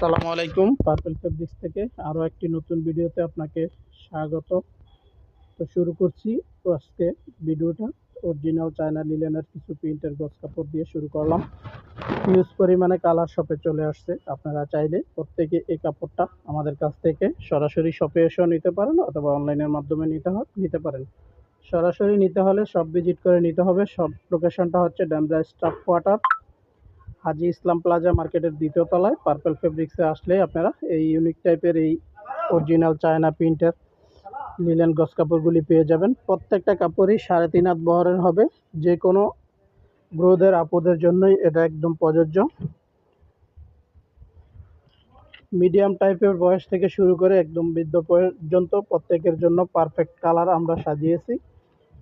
আসসালামু আলাইকুম। Purple fabrics থেকে আরও একটি নতুন ভিডিওতে আপনাকে স্বাগত। তো শুরু করছি। আজকে ভিডিওটা অরিজিনাল চায়না লিলেনের কিছু প্রিন্টের গছ কাপড় দিয়ে শুরু করলাম। হিউজ পরিমাণে কালার শপে চলে আসছে। আপনারা চাইলে প্রত্যেকে এই কাপড়টা আমাদের কাছ থেকে সরাসরি শপে এসেও নিতে পারেন অথবা অনলাইনের মাধ্যমে নিতে হয় নিতে পারেন। সরাসরি নিতে হলে সব ভিজিট করে নিতে হবে। সব লোকেশনটা হচ্ছে Demra staff quarter Haji Islam plaza মার্কেটের দ্বিতীয় তলায় পার্পল ফেব্রিক্সে আসলে আপনারা এই ইউনিক টাইপের এই অরিজিনাল চায়না প্রিন্টের লিলেন গস কাপড়গুলি পেয়ে যাবেন। প্রত্যেকটা কাপড়ই সাড়ে তিন হাত বহরের হবে। যে কোনো গ্রোদের, আপদের জন্যই এটা একদম প্রযোজ্য। মিডিয়াম টাইপের বয়স থেকে শুরু করে একদম বৃদ্ধ পর্যন্ত প্রত্যেকের জন্য পারফেক্ট কালার আমরা সাজিয়েছি।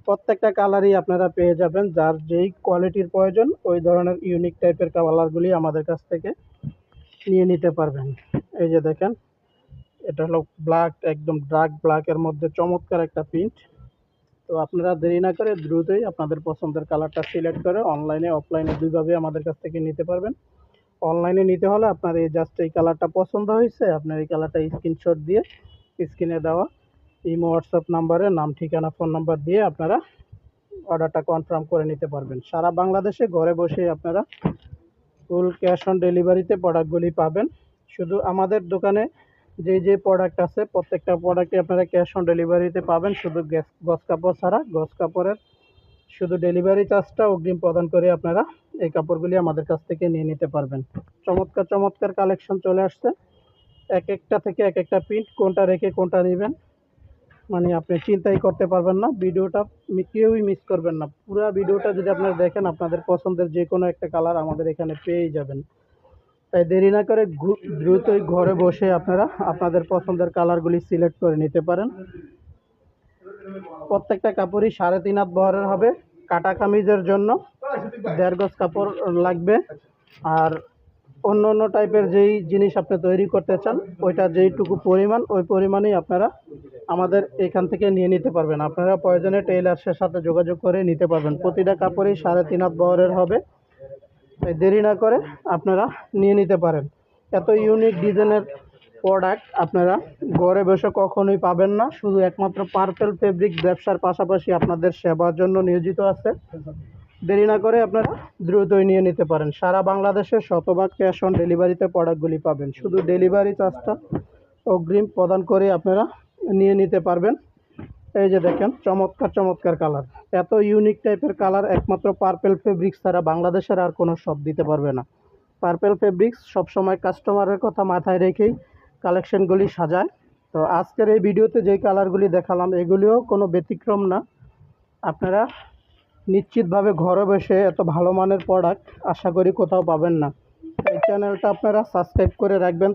প্রত্যেকটা কালারই আপনারা পেয়ে যাবেন, যার যেই কোয়ালিটির প্রয়োজন, ওই ধরনের ইউনিক টাইপের কালারগুলি আমাদের কাছ থেকে নিয়ে নিতে পারবেন। এই যে দেখেন, এটা হলো ব্ল্যাক একদম ডার্ক ব্ল্যাকের মধ্যে চমৎকার একটা প্রিন্ট তো আপনারা দেরি না করে দ্রুতই আপনাদের পছন্দের কালারটা সিলেক্ট করে অনলাইনে অফলাইনে দুইভাবে আমাদের কাছ থেকে নিতে পারবেন। অনলাইনে নিতে হলে আপনার এই জাস্ট এই কালারটা পছন্দ হয়েছে, আপনার এই কালারটা স্ক্রিনশট দিয়ে স্ক্রিনে দেওয়া। ইমো, হোয়াটসঅ্যাপ নাম্বারে নাম, ঠিকানা, ফোন নাম্বার দিয়ে আপনারা অর্ডারটা কনফার্ম করে নিতে পারবেন। সারা বাংলাদেশে ঘরে বসে আপনারা ফুল ক্যাশ অন ডেলিভারিতে প্রোডাক্টগুলি পাবেন। শুধু আমাদের দোকানে যে যে প্রোডাক্ট আছে, প্রত্যেকটা প্রোডাক্টই আপনারা ক্যাশ অন ডেলিভারিতে পাবেন। শুধু গ্যাস গস কাপড় ছাড়া গস কাপড়ের শুধু ডেলিভারি চার্জটা অগ্রিম প্রদান করে আপনারা এই কাপড়গুলি আমাদের কাছ থেকে নিয়ে নিতে পারবেন। চমৎকার চমৎকার কালেকশন চলে আসছে। এক একটা থেকে এক একটা প্রিন্ট কোনটা রেখে কোনটা নেবেন। মানে আপনি চিন্তাই করতে পারবেন না, ভিডিওটা কেউই মিস করবেন না। পুরো ভিডিওটা যদি আপনারা দেখেন, আপনাদের পছন্দের যে কোনো একটা কালার আমাদের এখানে পেয়েই যাবেন। তাই দেরি না করে দ্রুতই ঘরে বসে আপনারা আপনাদের পছন্দের কালারগুলি সিলেক্ট করে নিতে পারেন। প্রত্যেকটা কাপড়ই সাড়ে তিন হাত বহরের হবে। কাটা কামিজের জন্য দেড় গজ কাপড় লাগবে। আর অন্য অন্য টাইপের যেই জিনিস আপনি তৈরি করতে চান, ওইটা যেইটুকু পরিমাণ, ওই পরিমাণেই আপনারা আমাদের এখান থেকে নিয়ে নিতে পারবেন। আপনারা প্রয়োজনে টেইলার্সের সাথে যোগাযোগ করে নিতে পারবেন। প্রতিটা কাপড়ই সাড়ে তিন হাত বহরের হবে। তাই দেরি না করে আপনারা নিয়ে নিতে পারেন। এত ইউনিক ডিজাইনের প্রোডাক্ট আপনারা ঘরে বসে কখনোই পাবেন না। শুধু একমাত্র পার্পেল ফেব্রিক ব্যবসার পাশাপাশি আপনাদের সেবার জন্য নিয়োজিত আছে। দেরি না করে আপনারা দ্রুতই নিয়ে নিতে পারেন। সারা বাংলাদেশে শতভাগ ক্যাশ অন ডেলিভারিতে প্রোডাক্টগুলি পাবেন। শুধু ডেলিভারি চার্জটা অগ্রিম প্রদান করে আপনারা নিয়ে নিতে পারবেন। এই যে দেখেন, চমৎকার চমৎকার কালার। এত ইউনিক টাইপের কালার, একমাত্র পার্পেল ফেব্রিক্স ছাড়া বাংলাদেশের আর কোনো শপ দিতে পারবে না। পার্পেল ফেব্রিক্স সবসময় কাস্টমারের কথা মাথায় রেখেই কালেকশনগুলি সাজায়। তো আজকের এই ভিডিওতে যেই কালারগুলি দেখালাম, এগুলিও কোনো ব্যতিক্রম না। আপনারা নিশ্চিতভাবে ঘরে বসে এত ভালো মানের প্রোডাক্ট আশা করি কোথাও পাবেন না। এই চ্যানেলটা আপনারা সাবস্ক্রাইব করে রাখবেন।